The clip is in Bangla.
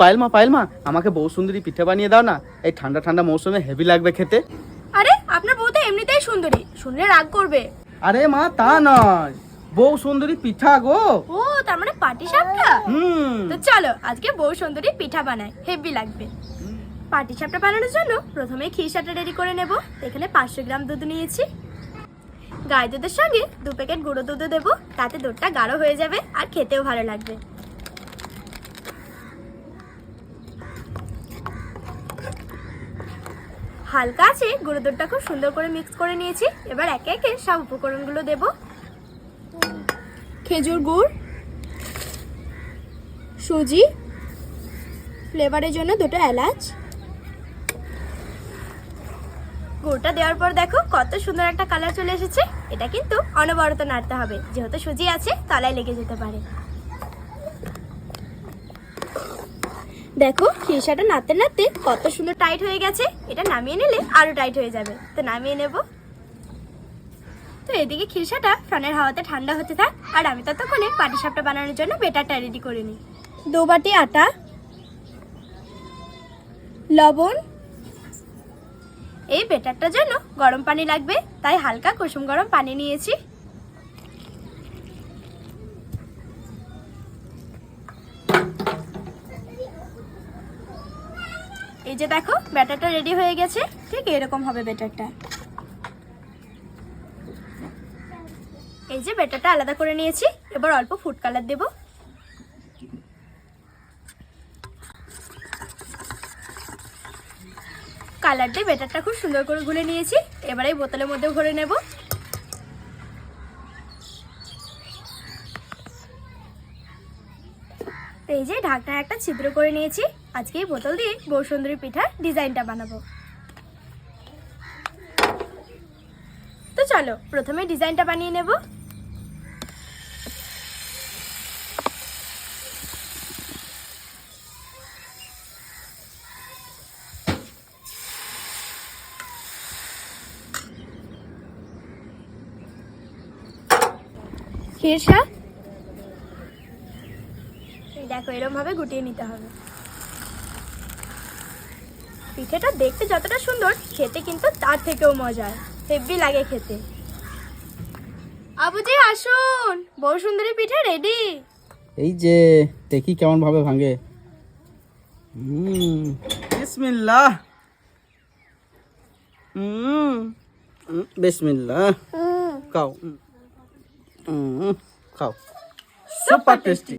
পায়েল মা পায়েল মা আমাকে বউ সুন্দরী পিঠে বানিয়ে দাও না। এই ঠান্ডা ঠান্ডা মৌসুমে হেভি লাগবে খেতে। আরে আপনার বউ তো এমনিতেই সুন্দরী শুনলে রাগ করবে। আরে মা তা নয়। বউ সুন্দরী পিঠা গো। ও তার মানে পাটি সাপটা? হুম। তো চলো আজকে বউ সুন্দরী পিঠা বানাই হেভি লাগবে। পাটি সাপটা বানানোর জন্য প্রথমে খিরসাটা রেডি করে নেব। এখানে পাঁচশো গ্রাম দুধ নিয়েছি। গায়ে দুধের সঙ্গে দু প্যাকেট গুঁড়ো দুধও দেবো তাতে দুধটা গাঢ় হয়ে যাবে আর খেতেও ভালো লাগবে। হালকা আছে গুঁড়ো দুধটা খুব সুন্দর করে মিক্স করে নিয়েছি। এবার একে একে সব উপকরণগুলো দেব। খেজুর গুড়, সুজি, ফ্লেভারের জন্য দুটো এলাচ। গুড়টা দেওয়ার পর দেখো কত সুন্দর একটা কালার চলে এসেছে। এটা কিন্তু অনবরত নাড়তে হবে। যেহেতু সুজি আছে, তলায় লেগে যেতে পারে। দেখো খিরসাটা নাতে নাতে কত সুন্দর টাইট হয়ে গেছে। এটা নামিয়ে নিলে আরও টাইট হয়ে যাবে। তো নামিয়ে নেব। তো এদিকে খিরসাটা ফ্যানের হাওয়াতে ঠান্ডা হতে থাক, আর আমি ততক্ষণে পাটিসাপটা বানানোর জন্য বেটারটা রেডি করে নিই। দু বাটি আটা, লবণ। এই বেটারটার জন্য গরম পানি লাগবে, তাই হালকা কুসুম গরম পানি নিয়েছি। এই যে দেখো, ব্যাটারটা রেডি হয়ে গেছে। ঠিক এরকম হবে ব্যাটারটা। এই যে ব্যাটারটা আলাদা করে নিয়েছি, এবার অল্প ফুড কালার দেব। কালার দিয়ে ব্যাটারটা খুব সুন্দর করে গুলে নিয়েছি, এবার বোতলের মধ্যে ভরে নেব। এই যে ঢাকনা একটা ছিদ্র করে নিয়েছি আজকে এই বোতল দিয়ে বৌসুন্দরী পিঠার ডিজাইনটা বানাবো। তো চলো, প্রথমে ডিজাইনটা বানিয়ে নেব। দেখো এরকম ভাবে গুটিয়ে নিতে হবে। পিঠেটা দেখতে যতটা সুন্দর খেতে কিন্তু তার থেকেও মজার হেভি লাগে খেতে। আবুজি আসুন। বউ সুন্দরী পিঠে রেডি এই যে দেখি কেমন ভাবে ভাঙে। হুম বিসমিল্লাহ। হুম হুম, বিসমিল্লাহ। খাও। খাও। Super tasty